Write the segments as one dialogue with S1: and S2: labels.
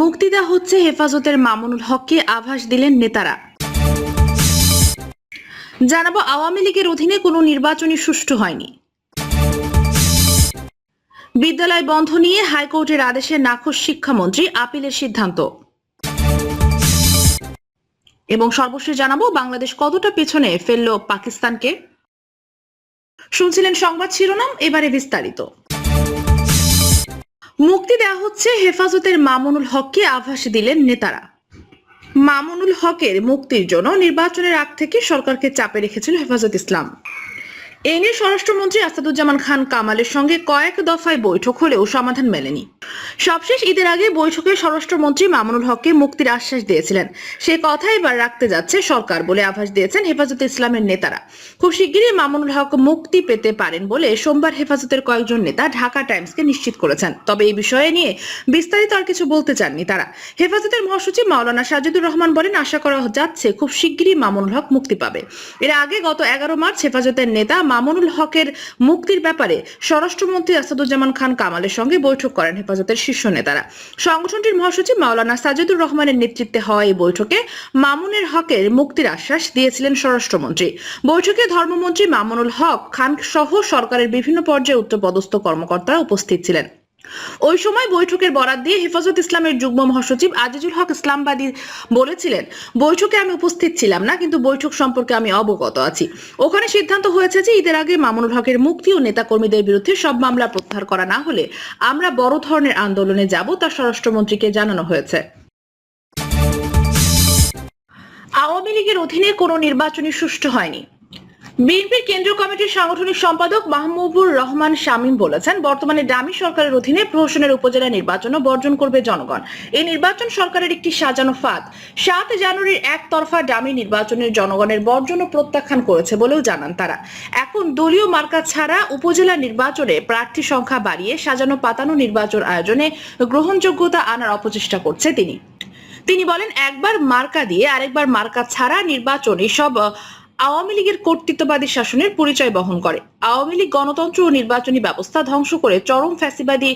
S1: মুক্তি দেওয়া হচ্ছে হেফাজতের মামুনুল হককে আভাস দিলেন নেতারা। জানাব, আওয়ামী লীগের অধীনে কোনো নির্বাচনই সুষ্ঠু হয়নি। বিদ্যালয় বন্ধ নিয়ে হাইকোর্টের আদেশে নাখোশ শিক্ষামন্ত্রী আপিলের সিদ্ধান্ত। এবং সর্বশেষ জানাব, বাংলাদেশ কতটা পেছনে ফেলল পাকিস্তানকে? শুনছিলেন সংবাদ শিরোনাম, এবারে বিস্তারিত। মুক্তি দেওয়া হচ্ছে হেফাজতের মামুনুল হককে আভাস দিলেন নেতারা। মামুনুল হকের মুক্তির জন্য নির্বাচনের আগ থেকে সরকারকে চাপে রেখেছিল হেফাজত ইসলাম। এ নিয়ে স্বরাষ্ট্রমন্ত্রী আসাদুজ্জামান খান কামালের সঙ্গে কয়েক দফায় বৈঠক হলেও সমাধান মেলেনি। সবশেষ ঈদের আগে বৈঠকে স্বরাষ্ট্রমন্ত্রী মামুনুল হককে মুক্তির আশ্বাস দিয়েছিলেন। সে কথা এবার রাখতে যাচ্ছে সরকার বলে আভাস দিয়েছেন হেফাজত ইসলামের নেতারা। খুব শিগগিরই মামুনুল হক মুক্তি পেতে পারেন বলে সোমবার হেফাজতের কয়েকজন নেতা ঢাকা টাইমসকে নিশ্চিত করেছেন। তবে এই বিষয়ে নিয়ে বিস্তারিত আর কিছু বলতে চাননি তারা। হেফাজতের মহাসচিব মাওলানা সাজিদুর রহমান বলেন, আশা করা যাচ্ছে খুব শিগগিরই মামুনুল হক মুক্তি পাবে। এর আগে গত এগারো মার্চ হেফাজতের নেতা মামুনুল হকের মুক্তির ব্যাপারে স্বরাষ্ট্রমন্ত্রী আসাদুজ্জামান খান কামালের সঙ্গে বৈঠক করেন হেফাজতের শীর্ষ নেতারা। সংগঠনটির মহাসচিব মাওলানা সাজিদুর রহমানের নেতৃত্বে হওয়া এই বৈঠকে মামুনের হকের মুক্তির আশ্বাস দিয়েছিলেন স্বরাষ্ট্রমন্ত্রী। বৈঠকে ধর্মমন্ত্রী মামুনুল হক খান সহ সরকারের বিভিন্ন পর্যায়ে উচ্চপদস্থ কর্মকর্তারা উপস্থিত ছিলেন। ওই সময় বৈঠকের বরাত দিয়ে হেফাজত ইসলামের যুগ্ম মহাসচিব আজিজুল হক ইসলামবাদী বলেছিলেন, বৈঠকে আমি উপস্থিত ছিলাম না, কিন্তু বৈঠক সম্পর্কে আমি অবগত আছি। ওখানে সিদ্ধান্ত হয়েছে যে ঈদের আগে মামুনুল হকের মুক্তি ও নেতাকর্মীদের বিরুদ্ধে সব মামলা প্রত্যাহার করা না হলে আমরা বড় ধরনের আন্দোলনে যাব, তা স্বরাষ্ট্রমন্ত্রীকে জানানো হয়েছে। আওয়ামী লীগের অধীনে কোনো নির্বাচনই সুষ্ঠু হয়নি। বিএনপির কেন্দ্রীয় কমিটির সাংগঠনিক সম্পাদক মাহমুবুর রহমান শামীম বলেছেন বর্তমানে ডামি সরকারের অধীনে প্রহসনের উপজেলা নির্বাচনও বর্জন করবে জনগণ। এই নির্বাচন সরকারের একটি সাজানো ফাঁদ। সাত জানুয়ারির একতরফা ডামি নির্বাচনের জনগণের বর্জন প্রত্যাখ্যান করেছে বলেও জানান তারা। এখন দলীয় মার্কা ছাড়া উপজেলা নির্বাচনে প্রার্থী সংখ্যা বাড়িয়ে সাজানো পাতানো নির্বাচন আয়োজনে গ্রহণযোগ্যতা আনার অপচেষ্টা করছে তিনি। তিনি বলেন একবার মার্কা দিয়ে আরেকবার মার্কা ছাড়া নির্বাচন আহ, আওয়ামী লীগের কর্তৃত্ববাদী শাসনের পরিচয় বহন করে। আওয়ামী লীগ গণতন্ত্র ও নির্বাচনী ব্যবস্থা ধ্বংস করে চরম ফ্যাসিবাদী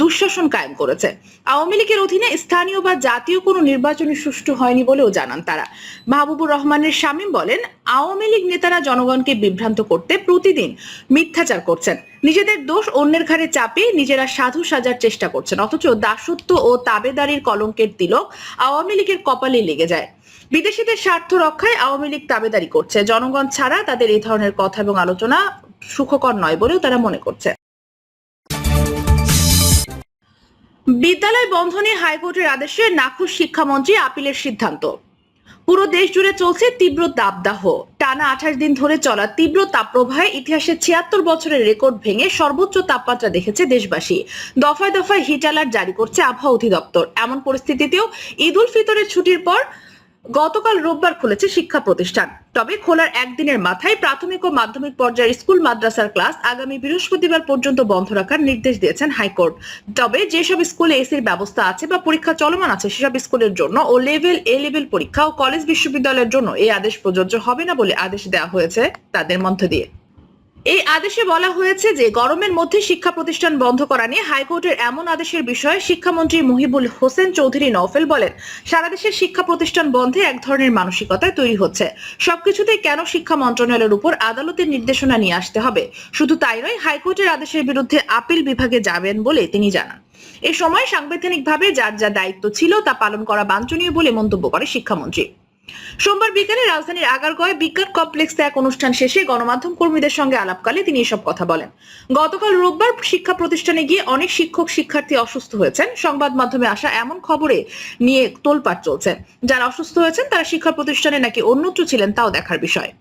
S1: দুঃশাসন কায়েম করেছে। আওয়ামী লীগের অধীনে স্থানীয় বা জাতীয় কোনো নির্বাচনী সুষ্ঠু হয়নি বলেও জানান তারা। মাহবুবুর রহমানের শামীম বলেন, আওয়ামী লীগ নেতারা জনগণকে বিভ্রান্ত করতে প্রতিদিন মিথ্যাচার করছেন। নিজেদের দোষ অন্যের ঘাড়ে চাপিয়ে নিজেরা সাধু সাজার চেষ্টা করছেন। অথচ দাসত্ব ও তাবেদারির কলঙ্কের তিলক আওয়ামী লীগের কপালে লেগে যায়। বিদেশিদের স্বার্থ রক্ষায় আওয়ামী লীগ তাবেদারি করছে। জনগণ ছাড়া তাদের এই ধরনের কথা এবং আলোচনা সুখকর নয় বলেও তারা মনে করছে। বিদ্যালয় বন্ধনে হাইকোর্টের আদেশে নাখোশ শিক্ষামন্ত্রী আপিলের সিদ্ধান্ত। পুরো দেশ জুড়ে চলছে তীব্র তাপদাহ। টানা আঠাশ দিন ধরে চলা তীব্র তাপপ্রবাহে ইতিহাসের ছিয়াত্তর বছরের রেকর্ড ভেঙে সর্বোচ্চ তাপমাত্রা দেখেছে দেশবাসী। দফায় দফায় হিট অ্যালার্ট জারি করছে আবহাওয়া অধিদপ্তর। এমন পরিস্থিতিতেও ঈদ উল ফিতরের ছুটির পর গতকাল রোববার খুলেছে শিক্ষা প্রতিষ্ঠান। তবে খোলার একদিনের মাথায় প্রাথমিক ও মাধ্যমিক পর্যায়ের স্কুল মাদ্রাসার ক্লাস আগামী বৃহস্পতিবার পর্যন্ত বন্ধ রাখার নির্দেশ দিয়েছেন হাইকোর্ট। তবে যেসব স্কুলে এসির ব্যবস্থা আছে বা পরীক্ষা চলমান আছে, সেসব স্কুলের জন্য ও লেভেল, এ লেভেল পরীক্ষা ও কলেজ বিশ্ববিদ্যালয়ের জন্য এই আদেশ প্রযোজ্য হবে না বলে আদেশ দেওয়া হয়েছে তাদের মধ্য দিয়ে। এই আদেশে বলা হয়েছে যে গরমের মধ্যে শিক্ষা প্রতিষ্ঠান বন্ধ করা নিয়ে হাইকোর্টের এমন আদেশের বিষয়ে শিক্ষামন্ত্রী মুহিবুল হোসেন চৌধুরী নওফেল বলেন, সারা দেশের শিক্ষা প্রতিষ্ঠান বন্ধে এক ধরনের মানসিকতায় তৈরি হচ্ছে। সবকিছুতেই কেন শিক্ষা মন্ত্রণালয়ের উপর আদালতের নির্দেশনা নিয়ে আসতে হবে? শুধু তাই নয়, হাইকোর্টের আদেশের বিরুদ্ধে আপিল বিভাগে যাবেন বলে তিনি জানান। এ সময় সাংবিধানিকভাবে যার যা দায়িত্ব ছিল তা পালন করা বাঞ্ছনীয় বলে মন্তব্য করে শিক্ষামন্ত্রী। সোমবার বিকেলে রাজধানীর আগারগয়ে বিজ্ঞান কমপ্লেক্সে এক অনুষ্ঠান শেষে গণমাধ্যম কর্মীদের সঙ্গে আলাপকালে তিনি এসব কথা বলেন। গতকাল রোববার শিক্ষা প্রতিষ্ঠানে গিয়ে অনেক শিক্ষক, শিক্ষার্থী অসুস্থ হয়েছেন। সংবাদ মাধ্যমে আসা এমন খবরে নিয়ে তোলপাট চলছে। যারা অসুস্থ হয়েছেন, তারা শিক্ষা প্রতিষ্ঠানে নাকি অন্যত্র ছিলেন, তাও দেখার বিষয়।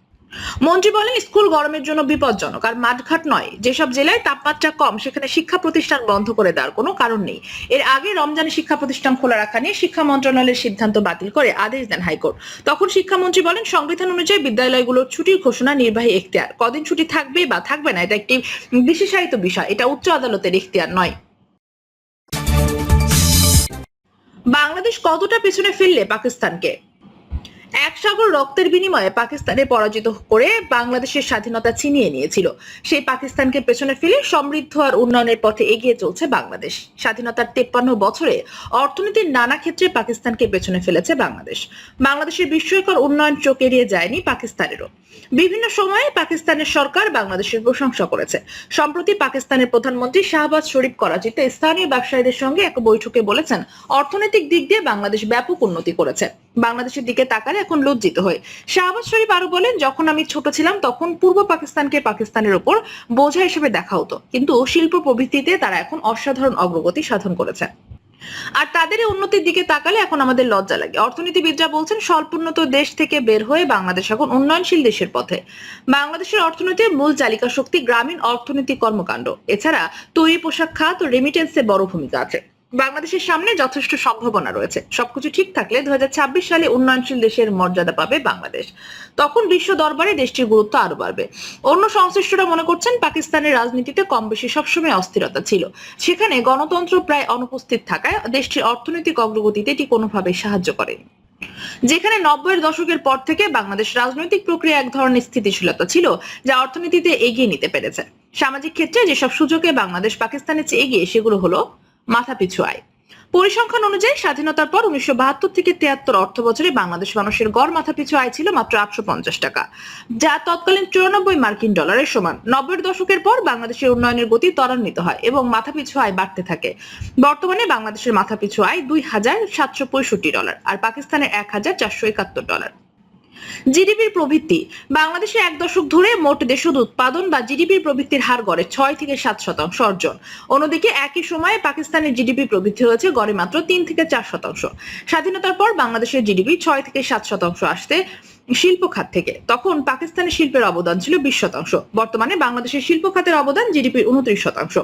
S1: মন্ত্রী বলেন, স্কুল গরমের জন্য বিপজ্জনক। আর মাঠঘাট নয়। যেসব জেলায় তাপমাত্রা কম, সেখানে শিক্ষা প্রতিষ্ঠান বন্ধ করে দেওয়ার কোনো কারণ নেই। এর আগে রমজানে শিক্ষা প্রতিষ্ঠান খোলা রাখা নিয়ে শিক্ষা মন্ত্রণালয়ের সিদ্ধান্ত বাতিল করে আদেশ দেন হাইকোর্ট। তখন শিক্ষামন্ত্রী বলেন, সংবিধান অনুযায়ী বিদ্যালয়গুলোর ছুটির ঘোষণা নির্বাহী এখতিয়ার। কদিন ছুটি থাকবে বা থাকবে না, এটা একটি বিশেষায়িত বিষয়। এটা উচ্চ আদালতের এখতিয়ার নয়। বাংলাদেশ কতটা পেছনে ফেললে পাকিস্তানকে? এক সাগর রক্তের বিনিময়ে পাকিস্তানে পরাজিত করে বাংলাদেশের স্বাধীনতা ছিনিয়ে নিয়েছিল। সেই পাকিস্তানকে পেছনে ফেলে সমৃদ্ধ আর উন্নয়নের পথে এগিয়ে চলছে বাংলাদেশ। স্বাধীনতার তেপ্পান্ন বছরে অর্থনীতির নানা ক্ষেত্রে পাকিস্তানকে পেছনে ফেলেছে বাংলাদেশ। বাংলাদেশের বিস্ময়কর উন্নয়ন চোখ এড়িয়ে যায়নি পাকিস্তানেরও। বিভিন্ন সময়ে পাকিস্তানের সরকার বাংলাদেশের প্রশংসা করেছে। সম্প্রতি পাকিস্তানের প্রধানমন্ত্রী শাহবাজ শরীফ করাচিতে স্থানীয় ব্যবসায়ীদের সঙ্গে এক বৈঠকে বলেছেন, অর্থনৈতিক দিক দিয়ে বাংলাদেশ ব্যাপক উন্নতি করেছে। বাংলাদেশের দিকে তাকালে এখন লজ্জিত হয়ে শাহবাজ শরীফ আরও বলেন, যখন আমি ছোট ছিলাম, তখন পূর্ব পাকিস্তানকে পাকিস্তানের ওপর বোঝা হিসেবে দেখা হতো। কিন্তু শিল্প প্রবৃত্তিতে তারা এখন অসাধারণ অগ্রগতি সাধন করেছে। আর তাদের উন্নতির দিকে তাকালে এখন আমাদের লজ্জা লাগে। অর্থনীতিবিদরা বলছেন, স্বল্পোন্নত দেশ থেকে বের হয়ে বাংলাদেশ এখন উন্নয়নশীল দেশের পথে। বাংলাদেশের অর্থনীতির মূল চালিকা শক্তি গ্রামীণ অর্থনৈতিক কর্মকাণ্ড। এছাড়া তৈরি পোশাক খাত ও রেমিটেন্সে বড় ভূমিকা আছে। বাংলাদেশের সামনে যথেষ্ট সম্ভাবনা রয়েছে। সবকিছু ঠিক থাকলে দু হাজার ছাব্বিশ সালে উন্নয়নশীল দেশের মর্যাদা পাবে বাংলাদেশ। তখন বিশ্ব দরবারে দেশটির গুরুত্ব আরও বাড়বে। অন্য সংশ্লিষ্টরা মনে করছেন, পাকিস্তানের রাজনীতিতে কম বেশি সবসময় অস্থিরতা ছিল। সেখানে গণতন্ত্র প্রায় অনুপস্থিত থাকায় দেশটির অর্থনৈতিক অগ্রগতিতে এটি কোনোভাবে সাহায্য করেনি। যেখানে নব্বইয়ের দশকের পর থেকে বাংলাদেশ রাজনৈতিক প্রক্রিয়া এক ধরনের স্থিতিশীলতা ছিল, যা অর্থনীতিতে এগিয়ে নিতে পেরেছে। সামাজিক ক্ষেত্রে যেসব সুযোগে বাংলাদেশ পাকিস্তানের চেয়ে এগিয়ে, সেগুলো হলো মাথাপিছু আয়। পরিসংখ্যান অনুযায়ী স্বাধীনতার পর উনিশশো বাহাত্তর থেকে তিয়াত্তর অর্থ বছরে বাংলাদেশ মানুষের গড় মাথাপিছু আয় ছিল মাত্র আটশো পঞ্চাশ টাকা, যা তৎকালীন চুরানব্বই মার্কিন ডলারের সমান। নব্বই দশকের পর বাংলাদেশের উন্নয়নের গতি ত্বরান্বিত হয় এবং মাথাপিছু আয় বাড়তে থাকে। বর্তমানে বাংলাদেশের মাথাপিছু আয় দুই হাজার সাতশো পঁয়ষট্টি ডলার আর পাকিস্তানের এক হাজার চারশো একাত্তর ডলার। জিডিপির প্রবৃদ্ধি বাংলাদেশে এক দশক ধরে মোট দেশজ উৎপাদন বা জিডিপির প্রবৃদ্ধির হার গড়ে ছয় থেকে সাত শতাংশ অর্জন। অন্যদিকে একই সময়ে পাকিস্তানের জিডিপি প্রবৃদ্ধি হয়েছে গড়ে মাত্র তিন থেকে চার শতাংশ। স্বাধীনতার পর বাংলাদেশের জিডিপি ছয় থেকে সাত শতাংশ আসতে শিল্প খাত থেকে। তখন পাকিস্তানের শিল্পের অবদান ছিল বিশ শতাংশ। বর্তমানে বাংলাদেশের শিল্প খাতের অবদান জিডিপির উনত্রিশ শতাংশ।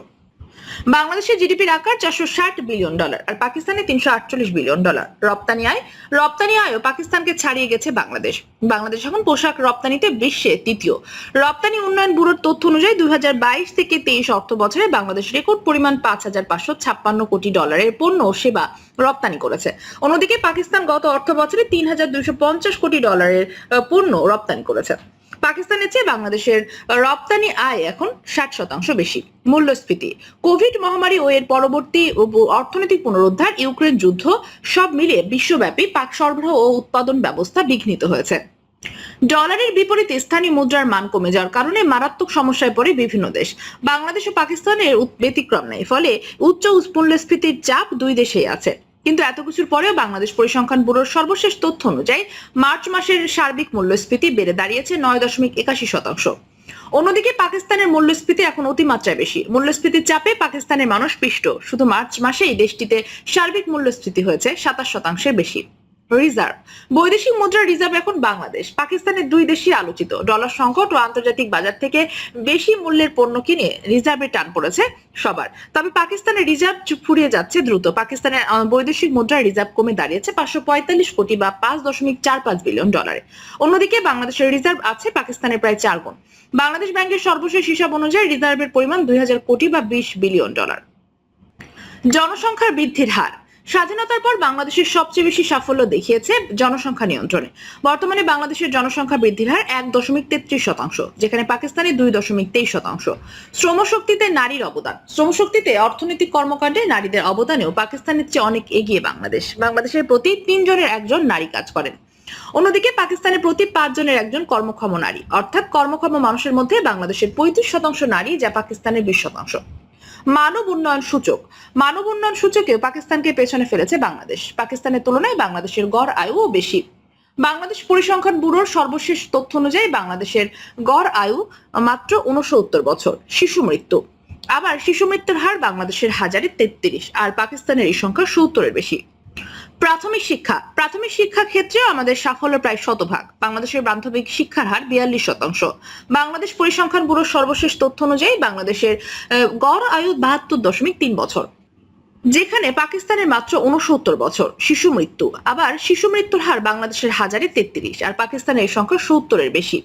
S1: বাংলাদেশের জিডিপির আকার চারশো ষাট বিলিয়ন ডলার আর পাকিস্তানে তিনশো আটচল্লিশ বিলিয়ন ডলার। রপ্তানি আয়, রপ্তানি আয়ও পাকিস্তানকে ছাড়িয়ে গেছে বাংলাদেশ। বাংলাদেশ এখন পোশাক রপ্তানিতে বিশ্বে তৃতীয়। রপ্তানি উন্নয়ন ব্যুরোর তথ্য অনুযায়ী দুই হাজার বাইশ থেকে তেইশ অর্থ বছরে বাংলাদেশ রেকর্ড পরিমাণ পাঁচ হাজার পাঁচশো ছাপ্পান্ন কোটি ডলারের পণ্য ও সেবা রপ্তানি করেছে। অন্যদিকে পাকিস্তান গত অর্থ বছরে তিন হাজার দুইশো পঞ্চাশ কোটি ডলারের পণ্য রপ্তানি করেছে। পাকিস্তানের চেয়ে বাংলাদেশের রপ্তানি আয় এখন ষাট শতাংশ বেশি। মূল্যস্ফীতি। কোভিড মহামারী ও এর পরবর্তী অর্থনৈতিক পুনরুদ্ধার, ইউক্রেন যুদ্ধ সব মিলিয়ে বিশ্বব্যাপী পাক সরবরাহ ও উৎপাদন ব্যবস্থা বিঘ্নিত হয়েছে। ডলারের বিপরীতে স্থানীয় মুদ্রার মান কমে যাওয়ার কারণে মারাত্মক সমস্যায় পড়ে বিভিন্ন দেশ। বাংলাদেশ ও পাকিস্তানের ব্যতিক্রম নেই, ফলে উচ্চ মূল্যস্ফীতির চাপ দুই দেশেই আছে। কিন্তু এত কিছুর পরেও বাংলাদেশ পরিসংখ্যান ব্যুরোর সর্বশেষ তথ্য অনুযায়ী মার্চ মাসের সার্বিক মূল্যস্ফীতি বেড়ে দাঁড়িয়েছে নয় দশমিক একাশি শতাংশ। অন্যদিকে পাকিস্তানের মূল্যস্ফীতি এখন অতিমাত্রায় বেশি। মূল্যস্ফীতির চাপে পাকিস্তানের মানুষ পিষ্ট। শুধু মার্চ মাসেই দেশটিতে সার্বিক মূল্যস্ফীতি হয়েছে সাতাশ শতাংশের বেশি। রিজার্ভ। বৈদেশিক মুদ্রার রিজার্ভ এখন বাংলাদেশ। পাকিস্তানের দুই দেশই আলোচিত। ডলার সংকট ও আন্তর্জাতিক বাজার থেকে বেশি মূল্যের পণ্য কিনে রিজার্ভে টান পড়েছে সবার। তবে পাকিস্তানের রিজার্ভ ফুরিয়ে যাচ্ছে দ্রুত। পাকিস্তানের বৈদেশিক মুদ্রার রিজার্ভ কমে দাঁড়িয়েছে পাঁচশো পঁয়তাল্লিশ কোটি বা পাঁচ দশমিক চার পাঁচ বিলিয়ন ডলারে। অন্যদিকে বাংলাদেশের রিজার্ভ আছে পাকিস্তানের প্রায় চার গুণ। বাংলাদেশ ব্যাংকের সর্বশেষ হিসাব অনুযায়ী রিজার্ভের পরিমাণ দুই হাজার কোটি বা বিশ বিলিয়ন ডলার। জনসংখ্যার বৃদ্ধির হার। স্বাধীনতার পর বাংলাদেশের সবচেয়ে বেশি সাফল্য দেখিয়েছে জনসংখ্যা নিয়ন্ত্রণে। বর্তমানে বাংলাদেশের জনসংখ্যা বৃদ্ধির হার এক দশমিক তেত্রিশ শতাংশ, যেখানে পাকিস্তানে দুই দশমিক তেইশ শতাংশ। শ্রমশক্তিতে নারীর অবদান। শ্রমশক্তিতে অর্থনৈতিক কর্মকাণ্ডে নারীদের অবদানেও পাকিস্তানের চেয়ে অনেক এগিয়ে বাংলাদেশ। বাংলাদেশের প্রতি তিনজনের একজন নারী কাজ করেন। অন্যদিকে পাকিস্তানের প্রতি পাঁচজনের একজন কর্মক্ষম নারী। অর্থাৎ কর্মক্ষম মানুষের মধ্যে বাংলাদেশের পঁয়ত্রিশ শতাংশ নারী, যা পাকিস্তানের বিশ শতাংশ। মানব উন্নয়ন সূচক। মানব উন্নয়ন সূচকে পাকিস্তানকে পেছনে ফেলেছে বাংলাদেশ। পাকিস্তানের তুলনায় বাংলাদেশের গড় আয়ুও বেশি। বাংলাদেশ পরিসংখ্যান ব্যুরোর সর্বশেষ তথ্য অনুযায়ী বাংলাদেশের গড় আয়ু মাত্র উনসত্তর বছর, শিশু মৃত্যু। আবার শিশু মৃত্যুর হার বাংলাদেশের হাজারে তেত্রিশ, আর পাকিস্তানের এই সংখ্যা সত্তরের বেশি। প্রাথমিক শিক্ষা। প্রাথমিক শিক্ষা ক্ষেত্রেও আমাদের সাফল্য প্রায় শতভাগ। বাংলাদেশের প্রাথমিক শিক্ষার হার বিয়াল্লিশ শতাংশ। বাংলাদেশ পরিসংখ্যান ব্যুরোর সর্বশেষ তথ্য অনুযায়ী বাংলাদেশের গড় আয়ু বাহাত্তর দশমিক তিন বছর, যেখানে পাকিস্তানের মাত্র উনসত্তর বছর, শিশু মৃত্যু। আবার শিশু মৃত্যুর হার বাংলাদেশের হাজারে তেত্রিশ, আর পাকিস্তানের সংখ্যা সত্তরের বেশি।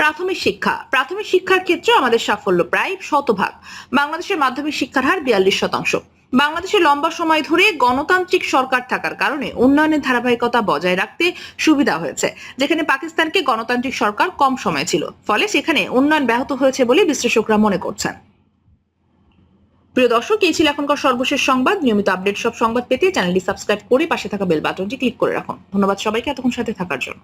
S1: প্রাথমিক শিক্ষা। প্রাথমিক শিক্ষার ক্ষেত্রে আমাদের সাফল্য প্রায় শতভাগ। বাংলাদেশের মাধ্যমিক শিক্ষার হার বিয়াল্লিশ শতাংশ। বাংলাদেশে লম্বা সময় ধরে গণতান্ত্রিক সরকার থাকার কারণে উন্নয়নের ধারাবাহিকতা বজায় রাখতে সুবিধা হয়েছে, যেখানে পাকিস্তানকে গণতান্ত্রিক সরকার কম সময় ছিল। ফলে সেখানে উন্নয়ন ব্যাহত হয়েছে বলে বিশ্লেষকরা মনে করছেন। প্রিয় দর্শক, এই ছিল এখনকার সর্বশেষ সংবাদ। নিয়মিত আপডেট সব সংবাদ পেতে চ্যানেলটি সাবস্ক্রাইব করে পাশে থাকা বেল বাটনটি ক্লিক করে রাখুন। ধন্যবাদ সবাইকে এতক্ষণ সাথে থাকার জন্য।